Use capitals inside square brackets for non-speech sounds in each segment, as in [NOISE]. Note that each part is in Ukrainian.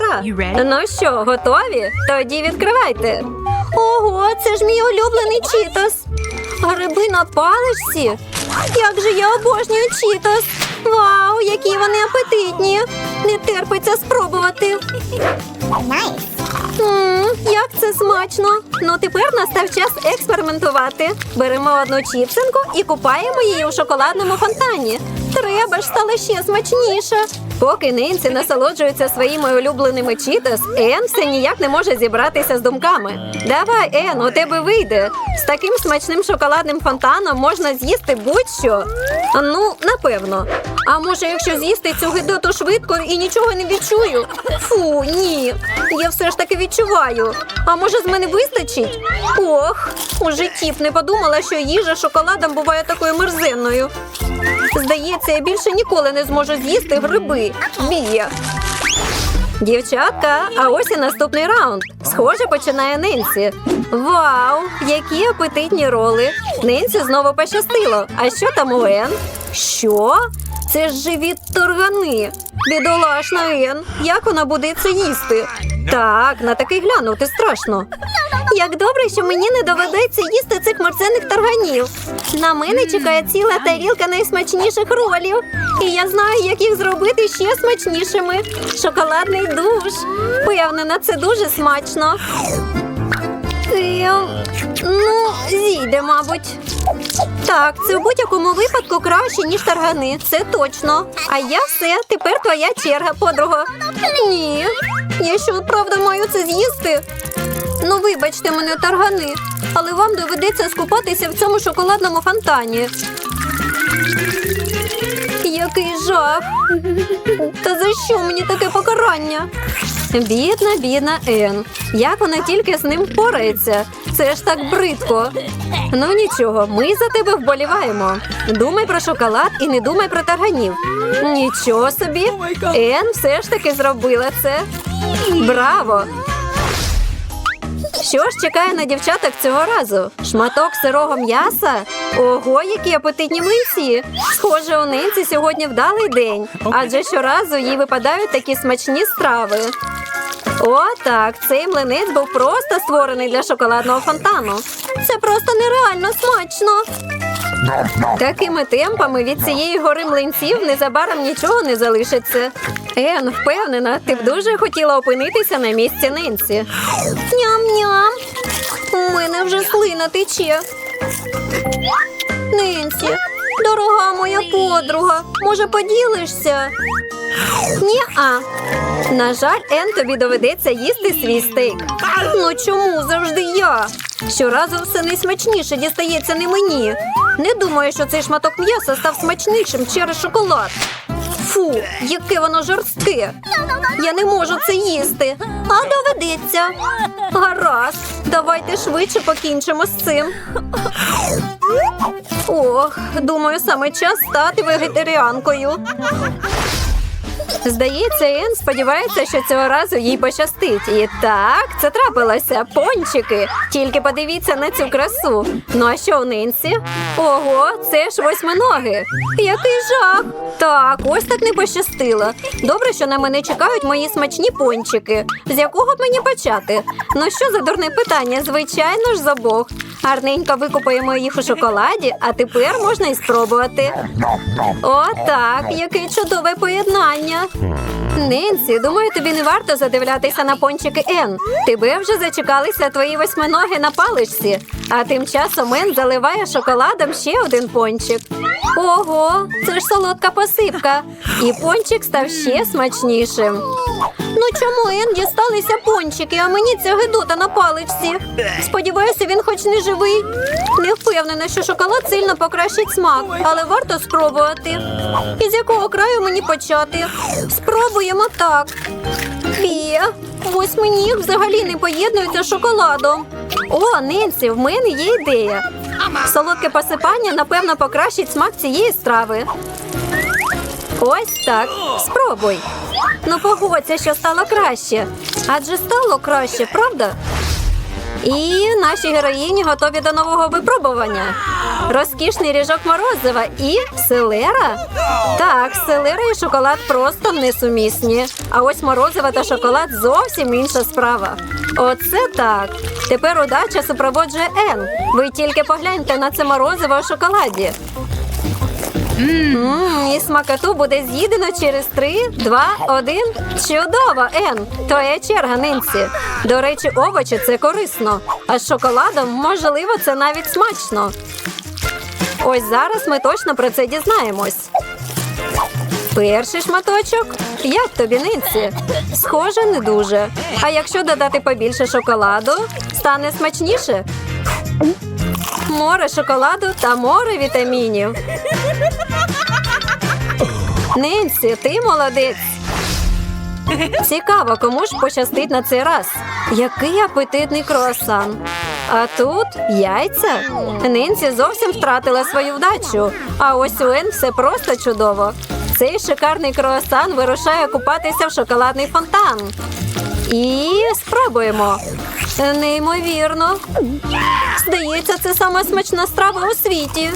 пора. Ну що, готові? Тоді відкривайте. Ого, це ж мій улюблений чітос. Гриби на паличці. Як же я обожнюю чітос. Вау, які вони апетитні. Не терпиться спробувати. Мм, як це смачно! Ну тепер настав час експериментувати. Беремо одну чіпсинку і купаємо її у шоколадному фонтані. Треба ж стало ще смачніше. Поки Ненсі насолоджується своїми улюбленими чітос, Ен все ніяк не може зібратися з думками. Давай, Ен, у тебе вийде. З таким смачним шоколадним фонтаном можна з'їсти будь-що. Ну, напевно. А може, якщо з'їсти цю гидоту швидко і нічого не відчую? Фу, ні. Я все ж таки відчуваю. А може, з мене вистачить? Ох, у житті б не подумала, що їжа шоколадом буває такою мерзенною. Здається, я більше ніколи не зможу з'їсти гриби. Бія. Дівчатка, а ось і наступний раунд. Схоже, починає Ненсі. Вау, які апетитні роли. Ненсі знову пощастило. А що там у Ен? Що? Це ж живі торгани. Бідолашна Ен. Як вона буде це їсти? Так, на такий глянути страшно. Як добре, що мені не доведеться їсти цих мерцених тарганів. На мене чекає ціла тарілка найсмачніших ролів. І я знаю, як їх зробити ще смачнішими. Шоколадний душ. Впевнена, це дуже смачно. Ем, ну, зійде, мабуть. Так, це в будь-якому випадку краще, ніж таргани. Це точно. А я все, тепер твоя черга, подруга. Ні. Я що, правда маю це з'їсти? Ну, вибачте мене, таргани, але вам доведеться скупатися в цьому шоколадному фонтані. Який жах! Та за що мені таке покарання? Бідна, бідна Ен. Як вона тільки з ним впорається? Це ж так бридко. Ну нічого, ми за тебе вболіваємо. Думай про шоколад і не думай про тарганів. Нічого собі. Ен все ж таки зробила це. Браво! Що ж чекає на дівчаток цього разу? Шматок сирого м'яса? Ого, які апетитні млинці! Схоже, у Ненці сьогодні вдалий день, адже щоразу їй випадають такі смачні страви. О, так, цей млинець був просто створений для шоколадного фонтану. Це просто нереально смачно. Такими темпами від цієї гори млинців незабаром нічого не залишиться. Ен, впевнена, ти б дуже хотіла опинитися на місці Ненсі. Ням-ням. У мене вже слина тече. Ненсі, дорога моя подруга, може поділишся? Ні-а. На жаль, Ен тобі доведеться їсти свій стейк. Ну чому завжди я? Щоразу все найсмачніше дістається не мені. Не думаю, що цей шматок м'яса став смачнішим через шоколад. Фу, яке воно жорстке. Я не можу це їсти. А доведеться. Гаразд, давайте швидше покінчимо з цим. Ох, думаю, саме час стати вегетаріанкою. Здається, Ен сподівається, що цього разу їй пощастить. І так, це трапилося. Пончики. Тільки подивіться на цю красу. Ну а що у Ненсі? Ого, це ж восьминоги. Який жах! Так, ось так не пощастило. Добре, що на мене чекають мої смачні пончики. З якого б мені почати? Ну що за дурне питання? Звичайно ж, з обох. Гарненько викупаємо їх у шоколаді, а тепер можна і спробувати. О, так, яке чудове поєднання. Ненсі, думаю, тобі не варто задивлятися на пончики Ен. Тебе вже зачекалися твої восьминоги на паличці, а тим часом Ен заливає шоколадом ще один пончик. Ого, це ж солодка посипка. І пончик став ще смачнішим. Ну чому Ен дісталися пончики, а мені ця гидота на паличці? Сподіваюся, він хоч не живий. Не впевнена, що шоколад сильно покращить смак, але варто спробувати. І з якого краю мені почати? Спробуємо так. Фія, восьминіг взагалі не поєднується з шоколадом. О, Ненсі, в мене є ідея. Солодке посипання, напевно, покращить смак цієї страви. Ось так. Спробуй. Ну, погодься, що стало краще. Адже стало краще, правда? І наші героїні готові до нового випробування. Розкішний ріжок морозива і селера. Так, селера і шоколад просто несумісні. А ось морозиво та шоколад зовсім інша справа. Оце так. Тепер удача супроводжує Ен. Ви тільки погляньте на це морозиво у шоколаді. Мм, і смакоту буде з'їдено через три, два, один. Чудово, Ен! Твоя черга, Нинсі. До речі, овочі це корисно. А з шоколадом, можливо, це навіть смачно. Ось зараз ми точно про це дізнаємось. Перший шматочок. Як тобі, Нинсі? Схоже, не дуже. А якщо додати побільше шоколаду, стане смачніше. Море шоколаду та море вітамінів. Ненсі, ти молодець. Цікаво, кому ж пощастить на цей раз. Який апетитний круасан. А тут яйця. Ненсі зовсім втратила свою вдачу. А ось у все просто чудово. Цей шикарний круасан вирушає купатися в шоколадний фонтан. І спробуємо. Неймовірно. Здається, це сама смачна страва у світі.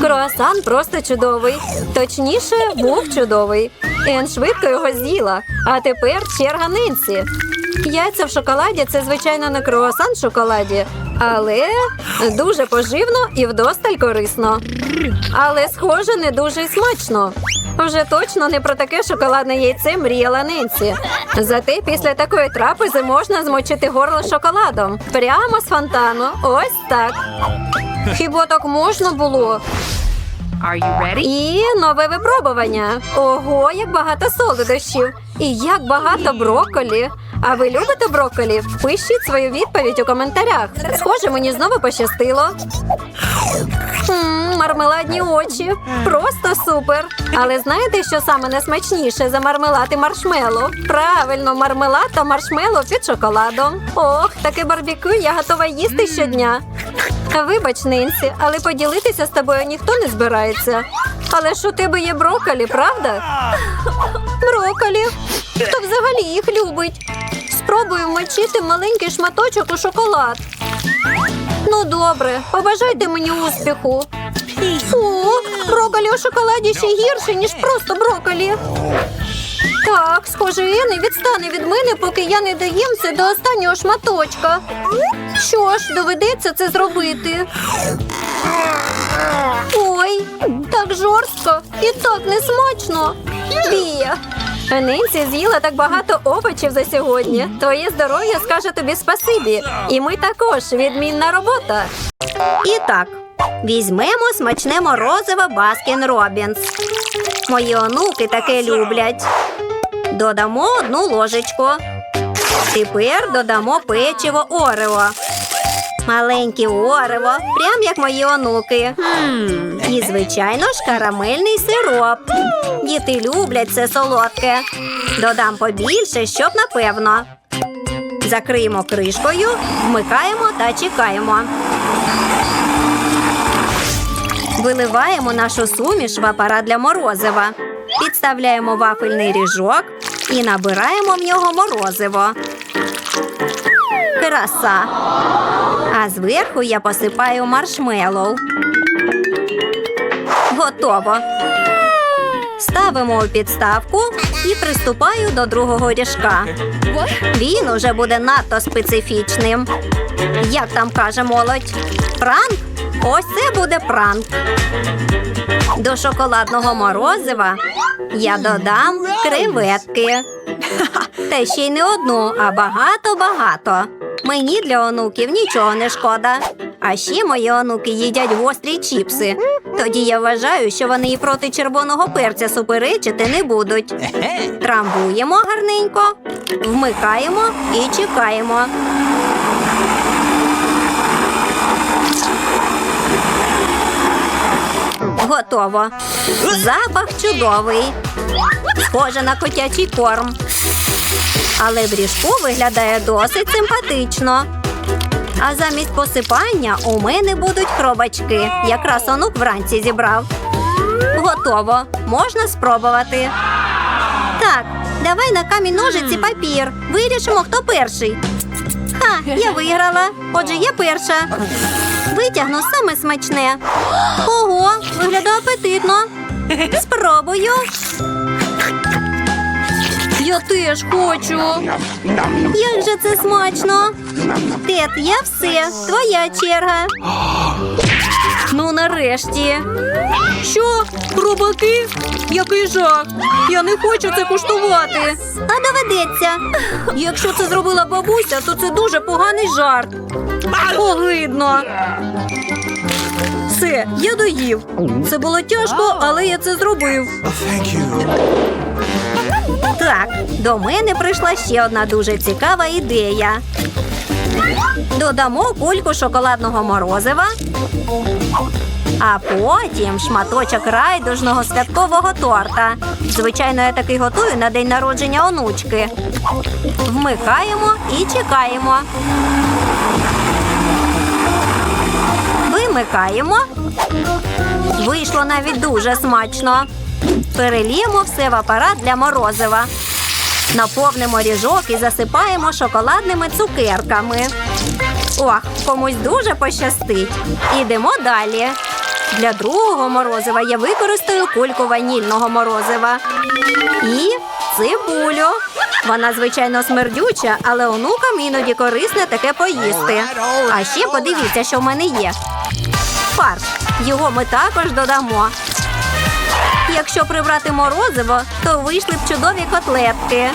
Круасан просто чудовий. Точніше, був чудовий. Ен швидко його з'їла. А тепер черга нинці. Яйця в шоколаді це, звичайно, не круасан в шоколаді, але дуже поживно і вдосталь корисно. Але, схоже, не дуже смачно. Вже точно не про таке шоколадне яйце мріяла Ненсі. Зате після такої трапези можна змочити горло шоколадом. Прямо з фонтану. Ось так. Хіба так можна було? Are you ready? І нове випробування. Ого, як багато солодощів. І як багато брокколі. А ви любите брокколі? Пишіть свою відповідь у коментарях. Схоже, мені знову пощастило. М, мармеладні очі. Просто супер. Але знаєте, що саме найсмачніше за мармелад і маршмело? Правильно, мармелад та маршмело під шоколадом. Ох, таке барбекю я готова їсти щодня. Вибач, Нинсі, але поділитися з тобою ніхто не збирається. Але ж у тебе є брокколі, правда? Брокколі. Хто взагалі їх любить? Спробую вмочити маленький шматочок у шоколад. Ну, добре, побажайте мені успіху. Фу, брокколі у шоколаді ще гірше, ніж просто брокколі. Так, схоже, Ен не відстане від мене, поки я не доїм це до останнього шматочка. Що ж, доведеться це зробити. Ой, так жорстко і так несмачно. Бія. Ненсі з'їла так багато овочів за сьогодні. Твоє здоров'я скаже тобі спасибі. І ми також відмінна робота. І так, візьмемо смачне морозиво Баскін Робінс. Мої онуки таке люблять. Додамо одну ложечку. Тепер додамо печиво Орео. Маленьке Орео, прям як мої онуки. І, звичайно ж, карамельний сироп. Діти люблять це солодке. Додам побільше, щоб напевно. Закриємо кришкою, вмикаємо та чекаємо. Виливаємо нашу суміш в апарат для морозива. Підставляємо вафельний ріжок і набираємо в нього морозиво. Краса. А зверху я посипаю маршмеллоу. Готово. Ставимо у підставку і приступаю до другого ріжка. Він уже буде надто специфічним. Як там каже молодь? Пранк? Ось це буде пранк. До шоколадного морозива я додам креветки. [LAUGHS] Та ще й не одну, а багато-багато. Мені для онуків нічого не шкода. А ще мої онуки їдять гострі чіпси. Тоді я вважаю, що вони і проти червоного перця суперечити не будуть. Трамбуємо гарненько, вмикаємо і чекаємо. Готово. Запах чудовий. Схоже на котячий корм. Але в ріжку виглядає досить симпатично. А замість посипання у мене будуть хробачки. Якраз онук вранці зібрав. Готово. Можна спробувати. Так, давай на камінь ножиці папір. Вирішимо, хто перший. Ха, я виграла. Отже, я перша. Витягну саме смачне. Ого, апетитно. Спробую. Я теж хочу. Як же це смачно. Тет, я все. Твоя черга. Ну, нарешті. Що? Хробаки? Який жах. Я не хочу це куштувати. А доведеться. Якщо це зробила бабуся, то це дуже поганий жарт. Огидно. Все, я доїв. Це було тяжко, але я це зробив. Так, до мене прийшла ще одна дуже цікава ідея. Додамо кульку шоколадного морозива, а потім шматочок райдужного святкового торта. Звичайно, я такий готую на день народження онучки. Вмикаємо і чекаємо. Вимикаємо. Вийшло навіть дуже смачно. Переліємо все в апарат для морозива. Наповнимо ріжок і засипаємо шоколадними цукерками. Ох, комусь дуже пощастить. Ідемо далі. Для другого морозива я використаю кульку ванільного морозива. І цибулю. Вона, звичайно, смердюча, але онукам іноді корисне таке поїсти. А ще подивіться, що в мене є. Фарш. Його ми також додамо. Якщо прибрати морозиво, то вийшли б чудові котлетки.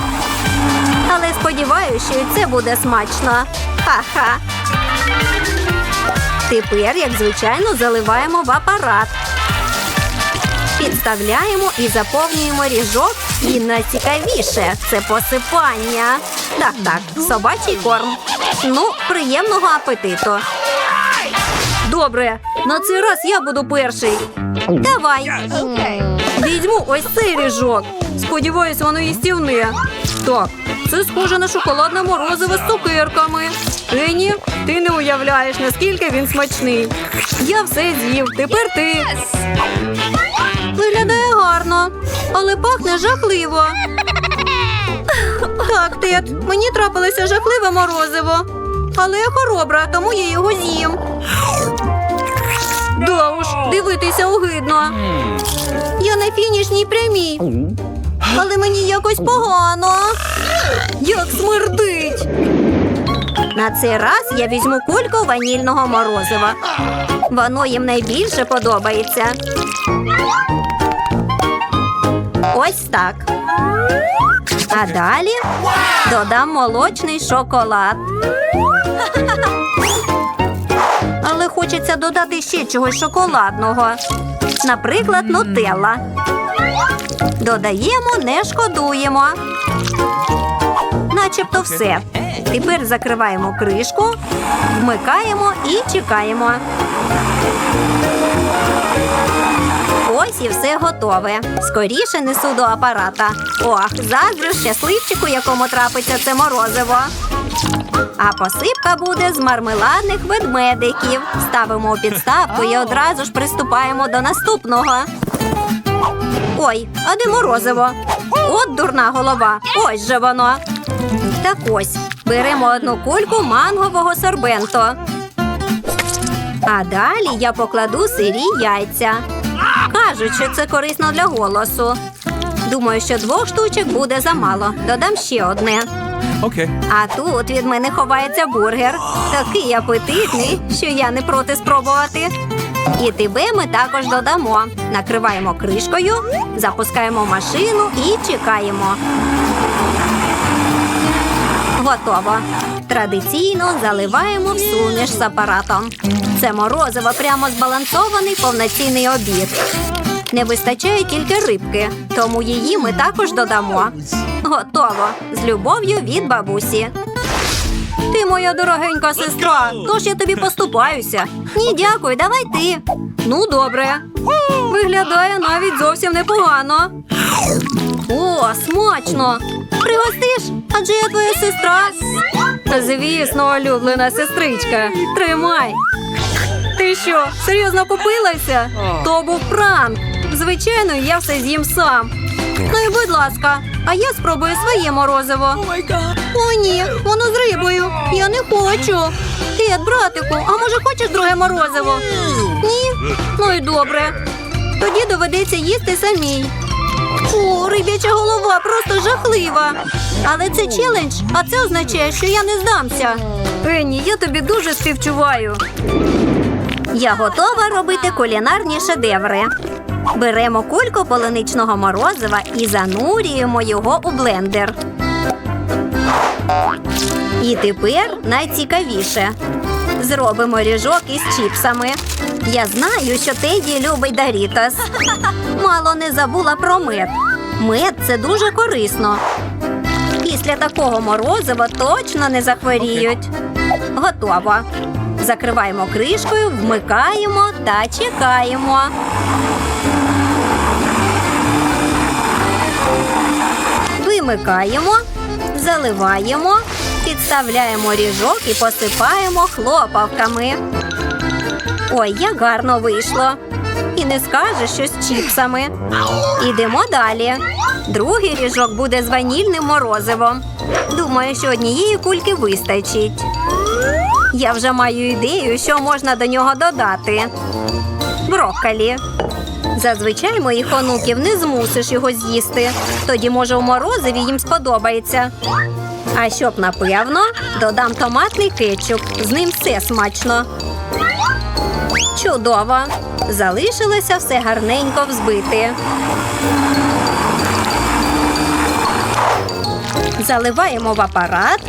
Але сподіваюся, що і це буде смачно. Ха-ха. Тепер, як звичайно, заливаємо в апарат. Підставляємо і заповнюємо ріжок. І найцікавіше це посипання. Так, так, собачий корм. Ну, приємного апетиту. Добре, на цей раз я буду перший. Давай. Візьму ось цей ріжок. Сподіваюсь, воно їстівне. Так, це схоже на шоколадне морозиво з цукерками. Ені, ти не уявляєш, наскільки він смачний. Я все з'їв, тепер ти. Виглядає гарно, але пахне жахливо. [LAUGHS] Так, Тед, мені трапилося жахливе морозиво. Але я хоробра, тому я його з'їм. Да уж, дивитися огидно. Я на фінішній прямій. Але мені якось погано. Як смердить. На цей раз я візьму кульку ванільного морозива. Воно їм найбільше подобається. Ось так. А далі додам молочний шоколад. [LAUGHS] Але хочеться додати ще чогось шоколадного. Наприклад, нутелла. Додаємо, не шкодуємо. Начебто все. Тепер закриваємо кришку, вмикаємо і чекаємо. Ось і все готове. Скоріше несу до апарата. Ох, заздрю щасливчику, якому трапиться це морозиво. А посипка буде з мармеладних ведмедиків. Ставимо у підставку і одразу ж приступаємо до наступного. Ой, а де морозиво? От дурна голова. Ось же воно. Так ось беремо одну кульку мангового сорбенто. А далі я покладу сирі яйця. Кажуть, що це корисно для голосу. Думаю, що двох штучок буде замало. Додам ще одне. Okay. А тут від мене ховається бургер. Такий апетитний, що я не проти спробувати. І тебе ми також додамо. Накриваємо кришкою, запускаємо машину і чекаємо. Готово. Традиційно заливаємо в суміш з апаратом. Це морозиво прямо збалансований повноцінний обід. Не вистачає тільки рибки, тому її ми також додамо. Готово. З любов'ю від бабусі. Ти моя дорогенька сестра, тож я тобі поступаюся. Ні, дякую, давай ти. Ну, добре. Виглядає навіть зовсім непогано. О, смачно! Пригостиш? Адже я твоя сестра. Звісно, улюблена сестричка. Тримай. Ти що, серйозно купилася? То був пранк. Звичайно, я все з'їм сам. Ну і будь ласка, а я спробую своє морозиво. О, ні, воно з рибою. Я не хочу. Тед, братику, а може хочеш друге морозиво? Ні? Ну і добре. Тоді доведеться їсти самій. О, риб'яча голова просто жахлива. Але це челендж, а це означає, що я не здамся. Пенні, я тобі дуже співчуваю. Я готова робити кулінарні шедеври. Беремо кульку полуничного морозива і занурюємо його у блендер. І тепер найцікавіше. Зробимо ріжок із чіпсами. Я знаю, що Теді любить Дарітас. [LAUGHS] Мало не забула про мед. Мед це дуже корисно. Після такого морозива точно не захворіють. Готово. Закриваємо кришкою, вмикаємо та чекаємо. Вимикаємо, заливаємо, підставляємо ріжок і посипаємо хлопавками. Ой, як гарно вийшло. І не скажеш, що з чіпсами. Ідемо далі. Другий ріжок буде з ванільним морозивом. Думаю, що однієї кульки вистачить. Я вже маю ідею, що можна до нього додати. Брокколі. Зазвичай моїх онуків не змусиш його з'їсти. Тоді, може, у морозиві їм сподобається. А щоб напевно, додам томатний кетчуп. З ним все смачно. Чудово. Залишилося все гарненько взбити. Заливаємо в апарат,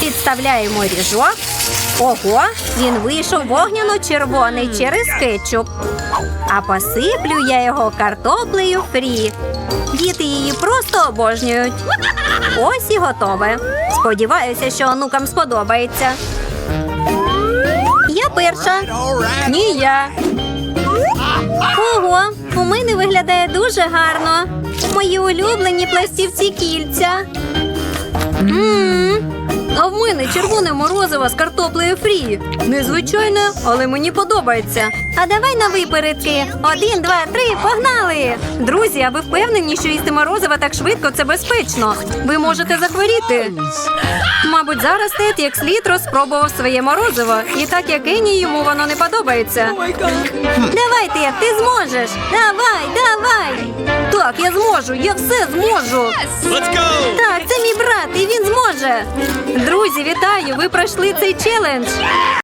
підставляємо ріжок. Ого, він вийшов вогняно-червоний через кетчуп. А посиплю я його картоплею фрі. Діти її просто обожнюють. Ось і готове. Сподіваюся, що онукам сподобається. Я перша. Ні, я. Ого, у мене виглядає дуже гарно. Мої улюблені пластівці кільця. М, А в мене червоне морозиво з картоплею фрі. Незвичайне, але мені подобається. А давай на випередки. Один, два, три, погнали! Друзі, а ви впевнені, що їсти морозиво так швидко це безпечно? Ви можете захворіти. Мабуть, зараз Тед як слід розпробував своє морозиво, і так як Ені йому воно не подобається. Давай, Тед, ти зможеш! Давай, давай! Так, я зможу, я все зможу. Let's go! Так, це мій брат, і він зможе. Друзі, вітаю! Ви пройшли цей челендж.